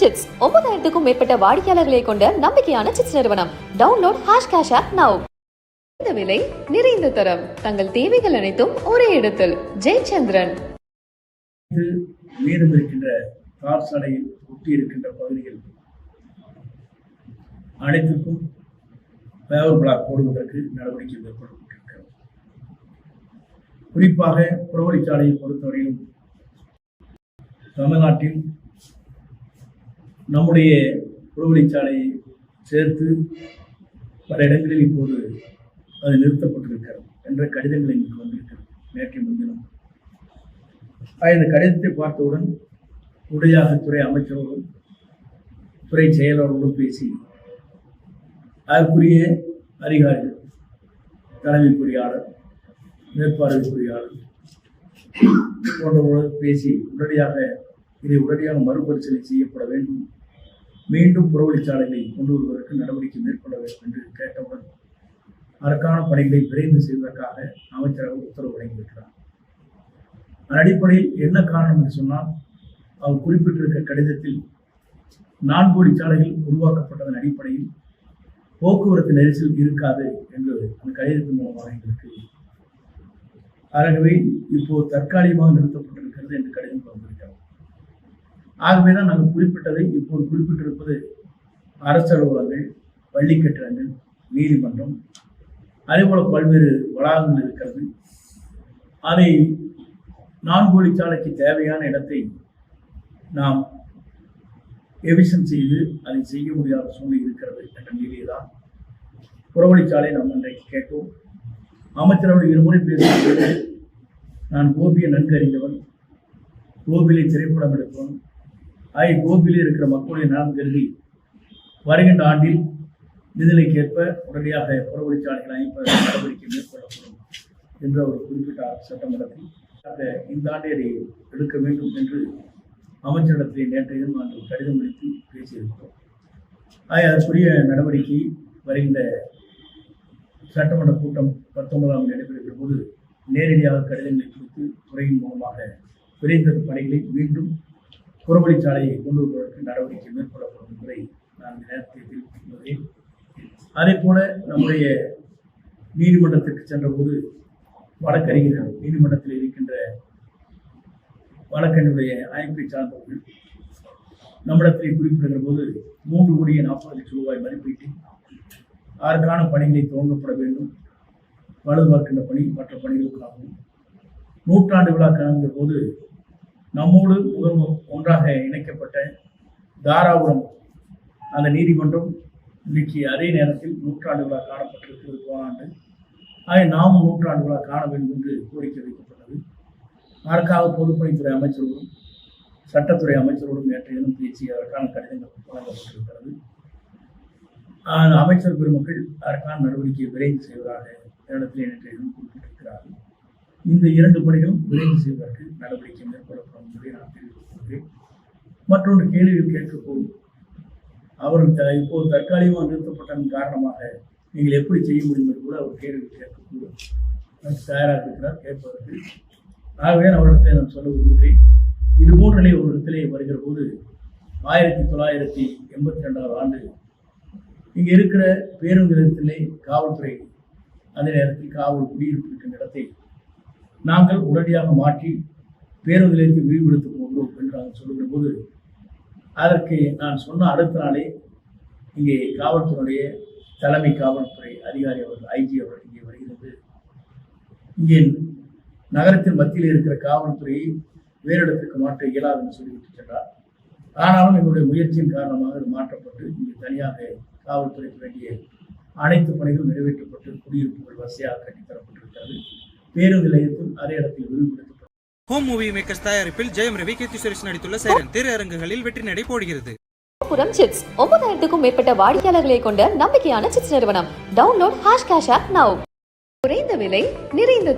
Chits ஒன்பதாயிரத்துக்கும் மேற்பட்ட வாடிக்கையாளர்களை கொண்ட நம்பிக்கையான சிட்ஸ் நிறுவனம். Download hash cash app now இந்த விலை நிறைந்த தரம். தங்கள் தேவைகள் அனைத்தும் ஒரே இடத்தில். ஜெயச்சந்திரன். இது மீதம் இருக்கின்ற தார் சாலையில் ஒட்டி இருக்கின்ற பகுதிகள் அனைத்துக்கும் பேவர் பிளாக் போடுவதற்கு நடவடிக்கை மேற்கொள்ளப்பட்டிருக்கிறது. குறிப்பாக புறவழிச்சாலையை பொறுத்தவரையிலும் தமிழ்நாட்டில் நம்முடைய புறவழிச்சாலையை சேர்த்து பல இடங்களில் இப்போது அது நிறுத்தப்பட்டிருக்கிறது என்ற கடிதங்கள் எங்களுக்கு வந்திருக்கிறது. நேற்று முன்தினம் இந்த கடிதத்தை பார்த்தவுடன் உடையாக துறை அமைச்சரோடும் துறை செயலரோடும் பேசி அதற்குரிய அதிகாரிகள் தலைமை பொறியாளர் மேற்பார்வை பொறியாளர் போன்றவர்களோடு பேசி உடனடியாக இதை உடனடியாக மறுபரிசீலனை செய்யப்பட வேண்டும் மீண்டும் புறவழிச்சாலைகளை கொண்டு வருவதற்கு நடவடிக்கை மேற்கொள்ள வேண்டும் என்று கேட்டவுடன் அதற்கான பணிகளை விரைந்து செய்வதற்காக அமைச்சரவை உத்தரவு வழங்கியிருக்கிறார் அதன் அடிப்படையில் என்ன காரணம் என்று சொன்னால் அவர் குறிப்பிட்டிருக்க கடிதத்தில் நான்கு வழிச்சாலைகள் உருவாக்கப்பட்டதன் அடிப்படையில் போக்குவரத்து நெரிசல் இருக்காது என்று அந்த கடிதத்தின் மூலமாக எங்களுக்கு ஆகவே இப்போ தற்காலிகமாக நிறுத்தப்பட்டிருக்கிறது என்று கடிதம் வந்திருக்கிறது ஆகவே தான் நாங்கள் குறிப்பிட்டதை இப்போது குறிப்பிட்டிருப்பது அரசு அலுவலகங்கள் பள்ளி கட்டிடங்கள் நீதிமன்றம் அதேபோல பல்வேறு வளாகங்கள் இருக்கிறது. அதை நான்கு வழிச்சாலைக்கு தேவையான இடத்தை நாம் எவிஷன் செய்து அதை செய்ய முடியாத சூழ்நிலை இருக்கிறது என்ற நிலையிலே தான் புறவழிச்சாலை நாம் இன்றைக்கு கேட்டோம். அமைச்சரவை இருமுறை பேசும்போது நான் கோபியை நன்கு அறிந்தவன் கோபிலை திரைப்படம் எடுப்பவன். ஆகிய கோபிலே இருக்கிற மக்களுடைய நலம் கருதி வருகின்ற ஆண்டில் நிதிலைக்கேற்ப உடனடியாக புறவழிச்சாலைகள் அமைப்பதற்கு நடவடிக்கை மேற்கொள்ளப்படும் என்ற ஒரு குறிப்பிட்ட சட்டமன்றத்தில் ஆக இந்த ஆண்டை அதை எடுக்க வேண்டும் என்று அமைச்சரிடத்திலே நேற்றைய தினம் நாங்கள் கடிதம் அளித்து பேசியிருக்கிறோம். ஆக அதற்குரிய நடவடிக்கை வருகின்ற சட்டமன்ற கூட்டம் பத்தொன்பதாம் நடைபெறுகிற போது நேரடியாக கடிதங்களை கொடுத்து துறையின் மூலமாக விரைந்த பணிகளை மீண்டும் புறவழிச்சாலையை கொண்டு வருவதற்கு நடவடிக்கை மேற்கொள்ளப்படும் என்பதை நான் இந்த நேரத்தில் தெரிவித்துள்ளேன் அதே போல நம்முடைய நீதிமன்றத்திற்கு சென்றபோது வழக்கறிஞர்கள் நீதிமன்றத்தில் இருக்கின்ற வழக்கறிஞருடைய அமைப்பை சார்ந்தவர்கள் நம்மிடத்திலே குறிப்பிடுகிற போது மூன்று கோடியே நாற்பது லட்சம் ரூபாய் மதிப்பீட்டில் அதற்கான பணிகளை துவங்கப்பட வேண்டும். பழுது பார்க்கின்ற பணி மற்ற பணிகளுக்காகவும். நூற்றாண்டு விழா காணுங்கிற போது நம்மோடு முதல் ஒன்றாக இணைக்கப்பட்ட தாராபுரம் அந்த நீதிமன்றம் இன்னைக்கு அதே நேரத்தில் நூற்றாண்டுகளாக காணப்பட்டிருக்கிறது போனாண்டு ஆக நாமும் நூற்றாண்டுகளாக காண வேண்டும் என்று கோரிக்கை வைக்கப்பட்டது. அதற்காக பொதுப்பணித்துறை அமைச்சரோடும் சட்டத்துறை அமைச்சரோடும் நேற்று தினம் பேசி அதற்கான கடிதங்கள் வழங்கப்பட்டிருக்கிறது. அமைச்சர் பெருமக்கள் அதற்கான நடவடிக்கையை விரைந்து செய்வதாக இடத்திலே நேற்று குறிப்பிட்டிருக்கிறார்கள். இந்த இரண்டு பணிகளும் விரைந்து செய்வதற்கு நடவடிக்கை மேற்கொள்ளப்படும் என்பதை நான் தெரிவித்துக் கொள்கிறேன். மற்றொன்று கேள்வியில் கேட்கக்கூடும் அவர் இப்போது தற்காலிகமாக நிறுத்தப்பட்டதன் காரணமாக நீங்கள் எப்படி செய்ய முடியும் என்று கூட அவர் கேள்வி கேட்கக்கூடும் தயாராக இருக்கிறார் கேட்பதற்கு. ஆகவே நான் நான் சொல்ல விரும்புகிறேன். இது போன்ற நிலை ஒரு இடத்திலே வருகிற போது ஆயிரத்தி தொள்ளாயிரத்தி எண்பத்தி ரெண்டாவது ஆண்டு இங்கே இருக்கிற பேருந்து நிலையத்திலே காவல்துறை அதே நேரத்தில் காவல் குடியிருப்பு இருக்கின்ற இடத்தை நாங்கள் உடனடியாக மாற்றி பேருந்து நிலையத்தை விரிவுபடுத்தப் போகிறோம் என்று நாங்கள் சொல்லுகிற போது அதற்கு நான் சொன்ன அடுத்த நாளே இங்கே காவல்துறையுடைய தலைமை காவல்துறை அதிகாரி அவர்கள் ஐஜி அவர்கள் இங்கே வருகிறது. இங்கே நகரத்தின் மத்தியில் இருக்கிற காவல்துறையை வேறு இடத்துக்கு மாற்ற இயலாது என்று சொல்லிவிட்டு சென்றார். ஆனாலும் எங்களுடைய முயற்சியின் காரணமாக அது மாற்றப்பட்டு இங்கே தனியாக காவல்துறைக்கு வேண்டிய அனைத்து பணிகளும் நிறைவேற்றப்பட்டு குடியிருப்புகள் வசதியாக கட்டித்தரப்பட்டிருக்கிறது. பேருந்து நிலையத்தில் அதே இடத்தில் விரிவுபடுத்தப்பட்டு ஹோம் மூவி மேக்கர்ஸ் தயாரிப்பில் ஜெயம் ரவி கீர்த்தி சுரேஷ் நடித்துள்ள சைரன். திரையரங்குகளில் வெற்றி நடை போடுகிறது. புறம் சிட்ஸ் ஒன்பதாயிரத்துக்கும் மேற்பட்ட வாடிக்கையாளர்களை கொண்ட நம்பிக்கையான சிட்ஸ் நிறுவனம். Download hash cash app now குறைந்த விலை நிறைந்த